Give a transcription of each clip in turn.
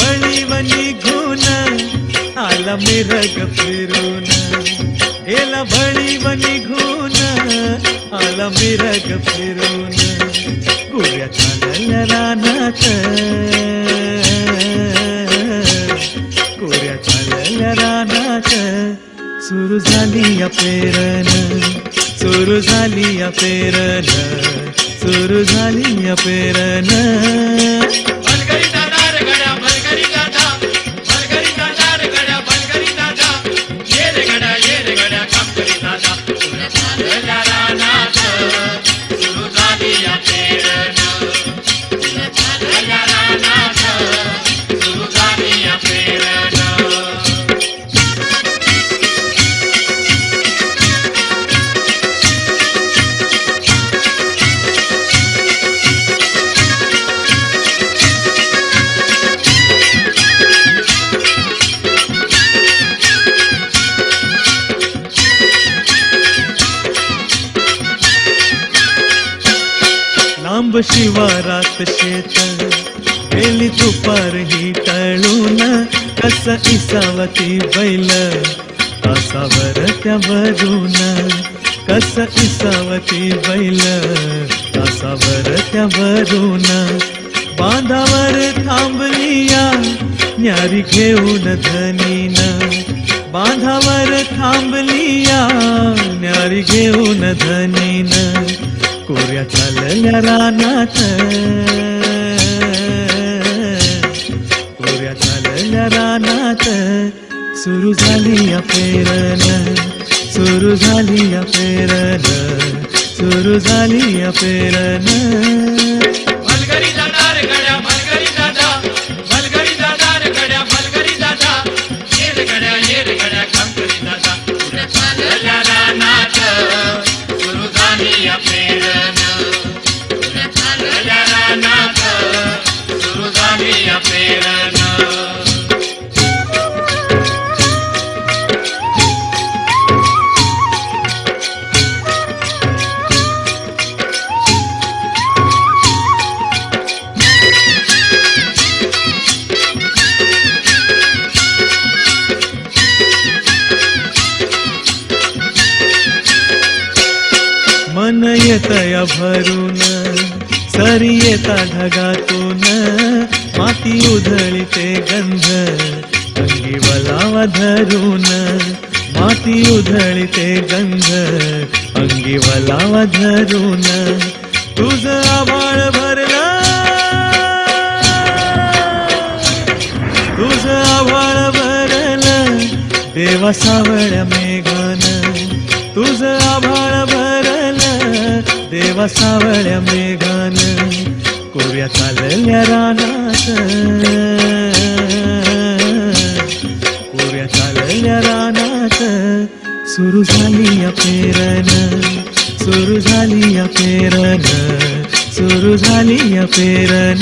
बळीव निघून आला मिरग फिरून. गेला बळीव निघून आला मिरग फिरून. गुऱ्या चालल्या रानात. कोऱ्या चालल्या रानात. सुरू झाली या पेरण सुरू झाली या पेरण सुरू झाली या पेरण लांब शिवारात शेत गेली तुपार ही टळून कस इसावती बैल. तासावर त्या भरून कस इसावती बैल. तासावर त्या भरून बांधावर थांबलिया न्यारी घेऊन धनीन. बांधावर थांबलिया न्यारी घेऊन धनीन. कोऱ्या चालल्या रानात कोऱ्या चालल्या रानात सुरू झाली या पेरण सुरू झाली या पेरण सुरू झाली या पेरण येतया भरून सरी येता ढगातून. माती उधळीते गंध अंगी वलावा धरून. माती उधळीते गंध अंगी वलावा धरून. तुझ आभाळ भरला. तुझ आभाळ भरलं. देवा सावळ्या मेघान तुझ देवा सावळ्या मेघान कोऱ्या चालल्या रानात. कोऱ्या चालल्या रानात. सुरू झाली या पेरण सुरू झाली या पेरण सुरू झाली या पेरण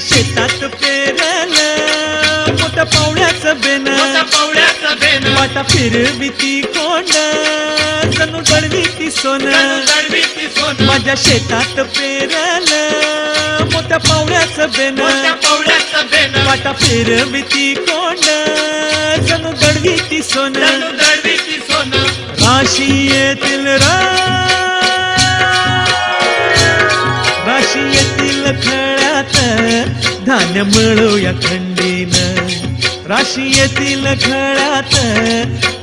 शेतात पेरलं. मोठ्या पावड्याचं बेन मोठा पावड्याचा बेन वाटा फिरवी ती कोंड. जणू गडवी ती सोन. दडवी ती सोन. माझ्या शेतात पेरलं. मोठ्या पावड्याचं बेन पावड्याचा बेन वाटा फिरवी ती कोंड. जणू गडवी ती सोन. दडवी ती सोन. राशी येतील रा राशी येतील धान्य मिळूया खंडीन. राशी येतील खळ्यात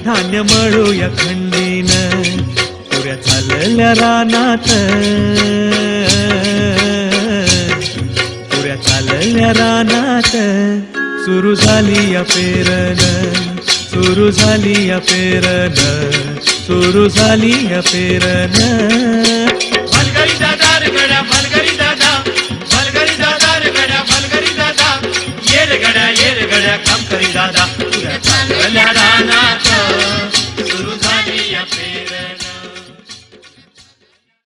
धान्य मिळूया खंडीन. पुऱ्या चालल्या रानात पुऱ्या चालल्या रानात. सुरू झाली या पेरण सुरू झाली या पेरन सुरू झाली या पेरन. राम करी राजा पूरा चांद राजा